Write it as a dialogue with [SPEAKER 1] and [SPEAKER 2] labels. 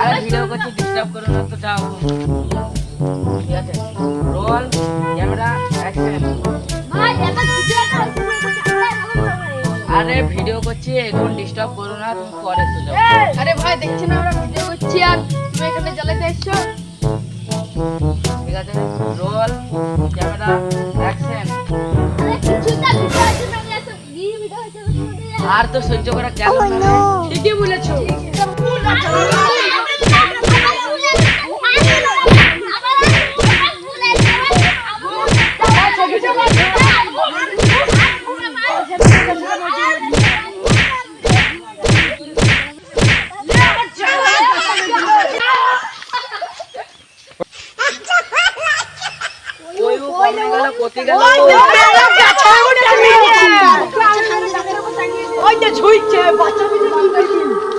[SPEAKER 1] আরে ভিডিও করছি ডিস্টার্ব করো না তো যাও। ঠিক আছে? রোল ক্যামেরা অ্যাকশন আরে ভিডিও করছি এখন ডিস্টার্ব করো না তুমি পরে চলে
[SPEAKER 2] আরে ভাই দেখছি না আমরা ভিডিও করছি আর তুমি এখানে জ্বালাতে এসছো।
[SPEAKER 1] ঠিক আছে? রোল ক্যামেরা
[SPEAKER 3] আর
[SPEAKER 1] তো সহ্য করা গেল না।
[SPEAKER 2] ঠিকই বলেছ।
[SPEAKER 1] ওই গেল গেল
[SPEAKER 2] ওই ঝুইছে বাচ্চা পিছনে